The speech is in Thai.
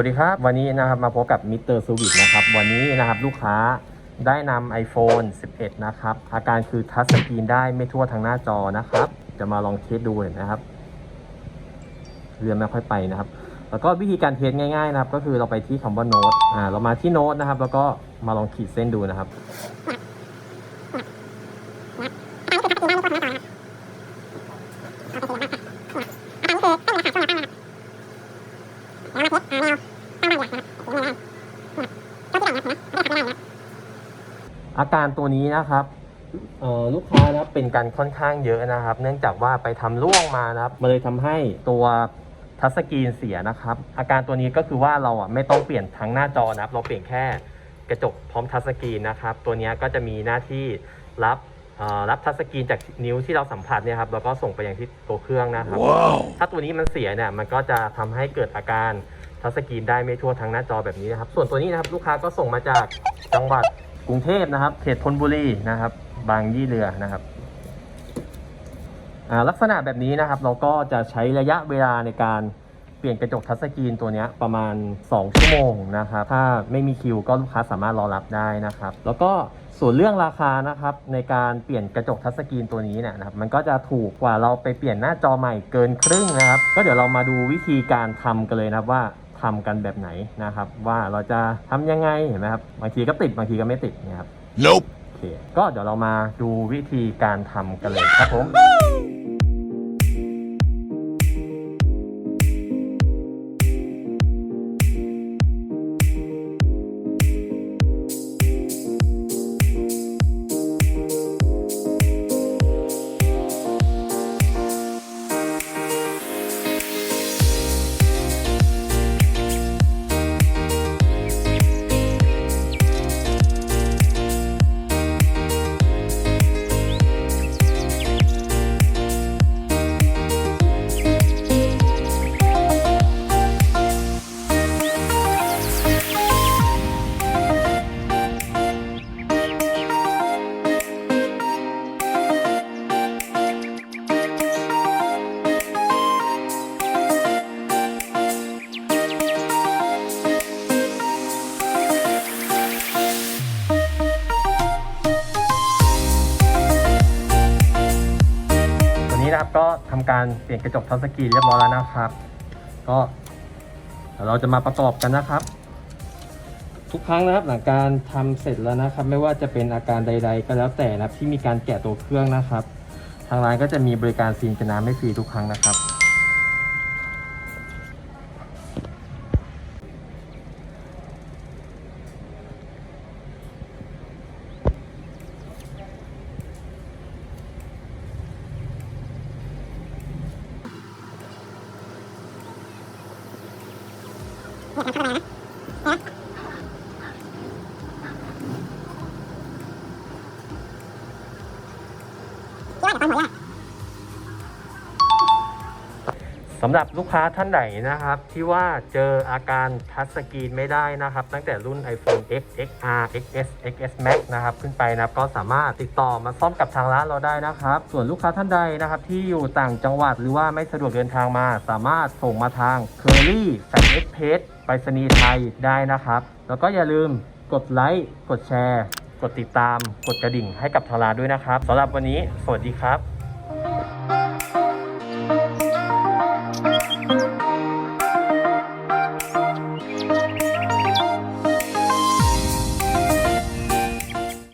วัสดีครับ วันนี้นะครับมาพบกับมิสเตอร์สวิตนะครับ วันนี้นะครับลูกค้าได้นำ iPhone 11 นะครับ อาการคือทัชสกรีนได้ไม่ทั่วทั้งหน้าจอนะครับ จะมาลองเทสดูนะครับ เรียนไม่ค่อยไปนะครับ แล้วก็วิธีการเทสง่ายๆนะครับ ก็คือเราไปที่คำว่าโน้ตอ่าเรามาที่โน้ตนะครับ แล้วก็มาลองขีดเส้นดูนะครับอา การตัวนี้นะครับเอ่อลูกค้านะครับเป็นการค่อนข้างเยอะนะครับ เนื่องจากว่าไปทำร่วงมานะครับมันเลยทำให้ตัวทัชสกรีนเสียนะครับ อาการตัวนี้ก็คือว่าเราอะไม่ต้องเปลี่ยนทั้งหน้าจอนะครับ เราเปลี่ยนแค่กระจกพร้อมทัชสกรีนนะครับ ตัวเนี้ยก็จะมีหน้าที่รับเอ่อรับทัชสกรีนจากนิ้วที่เราสัมผัสเนี่ยครับแล้วก็ส่งไปยังที่ตัวเครื่องนะครับถ้าตัวนี้มันเสียเนี่ยมันก็จะทำให้เกิดอาการทัชสกรีนได้ไม่ทั่วทั้งหน้าจอแบบนี้นะครับ ส่วนตัวนี้นะครับลูกค้าก็ส่งมาจากจังหวัด กรุงเทพนะครับ เขตธนบุรีนะครับ บางยี่เรือนะครับอ่าลักษณะแบบนี้นะครับเราก็จะใช้ระยะเวลาในการเปลี่ยนกระจกทัชสกรีนตัวนี้ประมาณ 2 ชั่วโมงนะครับ ถ้าไม่มีคิวก็ลูกค้าสามารถรอรับได้นะครับ แล้วก็ส่วนเรื่องราคานะครับในการเปลี่ยนกระจกทัชสกรีนตัวนี้เนี่ยนะครับมันก็จะถูกกว่าเราไปเปลี่ยนหน้าจอใหม่เกินครึ่งนะครับ ก็เดี๋ยวเรามาดูวิธีการทำกันเลยนะครับว่า ทำกันแบบไหนนะครับ ว่าเราจะทำยังไงเห็นไหมครับบางทีก็ติดบางทีก็ไม่ติดนะครับ Nope. โอเคก็เดี๋ยวเรามาดูวิธีการทำกันเลยครับผม นี้นะครับก็ทำการเปลี่ยนกระจกทัชสกรีนเรียบร้อยแล้วนะครับ ก็เราจะมาประกอบกันนะครับ ทุกครั้งนะครับหลังการทำเสร็จแล้วนะครับ ไม่ว่าจะเป็นอาการใด ๆ ก็แล้วแต่นะครับที่มีการแกะตัวเครื่องนะครับ ทางร้านก็จะมีบริการซีนกันน้ำไม่ฟรีทุกครั้งนะครับ Chưa bao giờ con hỏi ra สำหรับลูกค้าท่านไหนนะครับ ที่ว่าเจออาการทัชสกรีนไม่ได้นะครับ ตั้งแต่รุ่น iPhone X XR XS XS Max นะครับ ขึ้นไปนะครับก็สามารถติดต่อมาซ่อมกับทางร้านเราได้นะครับ ส่วนลูกค้าท่านใดนะครับ ที่อยู่ต่างจังหวัดหรือว่าไม่สะดวกเดินทางมา สามารถส่งมาทาง c u r r y แฟนเอ็กเพจไปรษณีย์ไทยได้นะครับ แล้วก็อย่าลืมกดไลค์กดแชร์ กดติดตาม กดกระดิ่งให้กับทางร้านด้วยนะครับสำหรับวันนี้ สวัสดีครับ